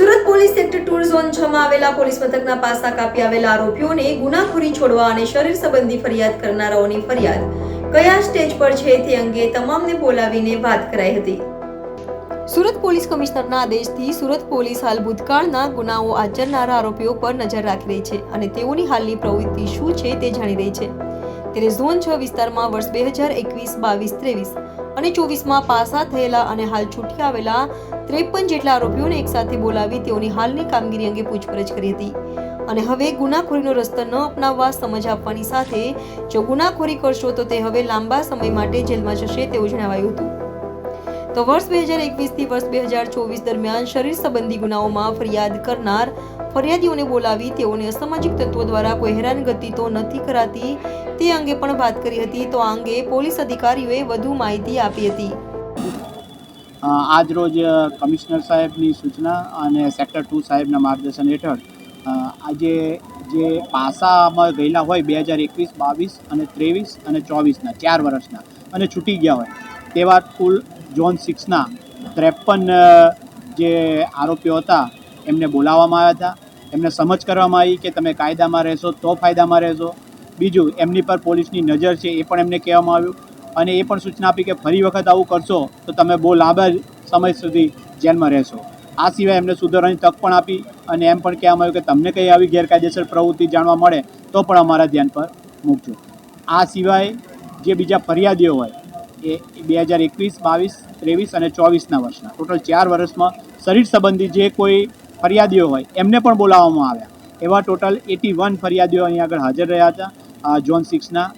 Surat police sector ટુર zone છ માં આવેલા પોલીસ મથકના પાસા કાપી આવેલા આરોપીઓને ગુનાખોરી છોડવા અને શરીર સંબંધી ફરિયાદ કરનારાઓની ફરિયાદ કયા સ્ટેજ પર છે તે અંગે તમામને બોલાવીને વાત કરાઈ હતી. સુરત પોલીસ કમિશનરના આદેશથી સુરત પોલીસ હાલ ભૂતકાળના ગુનાઓ આચરનારા આરોપીઓ પર નજર રાખી રહી છે અને તેઓની હાલની પ્રવૃત્તિ શું છે તે જાણી રહી છે. ત્યારે ઝોન છ વિસ્તારમાં વર્ષ બે હજાર એકવીસ બાવીસ ત્રેવીસ અને ચોવીસમાં પાસા થયેલા અને હાલ છૂટી આવેલા ત્રેપન જેટલા આરોપીઓને એકસાથે બોલાવી તેઓની હાલની કામગીરી અંગે પૂછપરછ કરી હતી. અને હવે ગુનાખોરીનો રસ્તો ન અપનાવવા સમજ આપવાની સાથે જો ગુનાખોરી કરશો તો તે હવે લાંબા સમય માટે જેલમાં જશે તેવું જણાવાયું હતું. તો વર્ષ બે હજાર એકવીસથી વર્ષ બે હજાર ચોવીસ દરમિયાન શરીર સંબંધી ગુનાઓમાં ફરિયાદ કરનાર ફરિયાદીઓને બોલાવી તેઓને અસામાજિક તત્વો દ્વારા કોઈ હેરાનગતિ તો નથી કરાતી તે અંગે પણ વાત કરી હતી. તો આ અંગે પોલીસ અધિકારીઓએ વધુ માહિતી આપી હતી. આજ રોજ કમિશનર સાહેબની સૂચના અને સેક્ટર ટુ સાહેબના માર્ગદર્શન હેઠળ આજે જે પાસામાં ગયેલા હોય બે હજાર એકવીસ, બાવીસ અને ત્રેવીસ અને ચોવીસના, ચાર વર્ષના, અને છૂટી ગયા હોય તેવા કુલ ઝોન સિક્સના ત્રેપન જે આરોપીઓ હતા, એમને બોલાવવામાં આવ્યા હતા. એમને સમજ કરવામાં આવી કે તમે કાયદામાં રહેશો તો ફાયદામાં રહેશો. બીજું, એમની પર પોલીસની નજર છે, એ પણ એમને કહેવામાં આવ્યું. અને એ પણ સૂચના આપી કે ફરી વખત આવું કરશો, તો તમે બહુ લાંબા સમય સુધી જેલમાં રહેશો. આ સિવાય એમને સુધારવાની તક પણ આપી અને એમ પણ કહેવામાં આવ્યું કે તમને કંઈ આવી ગેરકાયદેસર પ્રવૃત્તિ જાણવા મળે, તો પણ અમારા ધ્યાન પર મૂકજો. આ સિવાય જે બીજા ફરિયાદીઓ હોય, એ બે હજાર એકવીસ, બાવીસ, ત્રેવીસ અને ચોવીસના વર્ષના, ટોટલ ચાર વર્ષમાં શરીર સંબંધી જે કોઈ ફરિયાદીઓ હોય, એમને પણ બોલાવવામાં આવ્યા. એવા ટોટલ એટી વન ફરિયાદીઓ અહીં આગળ હાજર રહ્યા હતા. ઝોન સિક્સના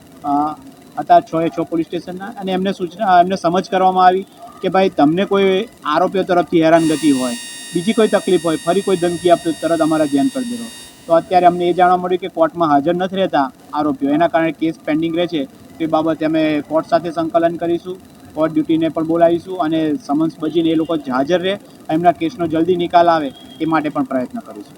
હતા છ એ છ પોલીસ સ્ટેશનના, અને એમને સૂચના એમને સમજ કરવામાં આવી કે ભાઈ તમને કોઈ આરોપીઓ તરફથી હેરાનગતિ હોય, બીજી કોઈ તકલીફ હોય, ફરી કોઈ ધમકી આપતો તરત અમારા ધ્યાન પર દેવો તો અત્યારે અમને એ જાણવા મળ્યું કે કોર્ટમાં હાજર નથી રહેતા આરોપીઓ. એના કારણે કેસ પેન્ડિંગ રહે છે. તે બાબતે અમે કોર્ટ સાથે સંકલન કરીશું, કોર્ટ ડ્યુટીને પણ બોલાવીશું અને સમન્સ બજીને એ લોકો હાજર રહે, એમના કેસનો જલ્દી નિકાલ આવે એ માટે પણ પ્રયત્ન કરીશું.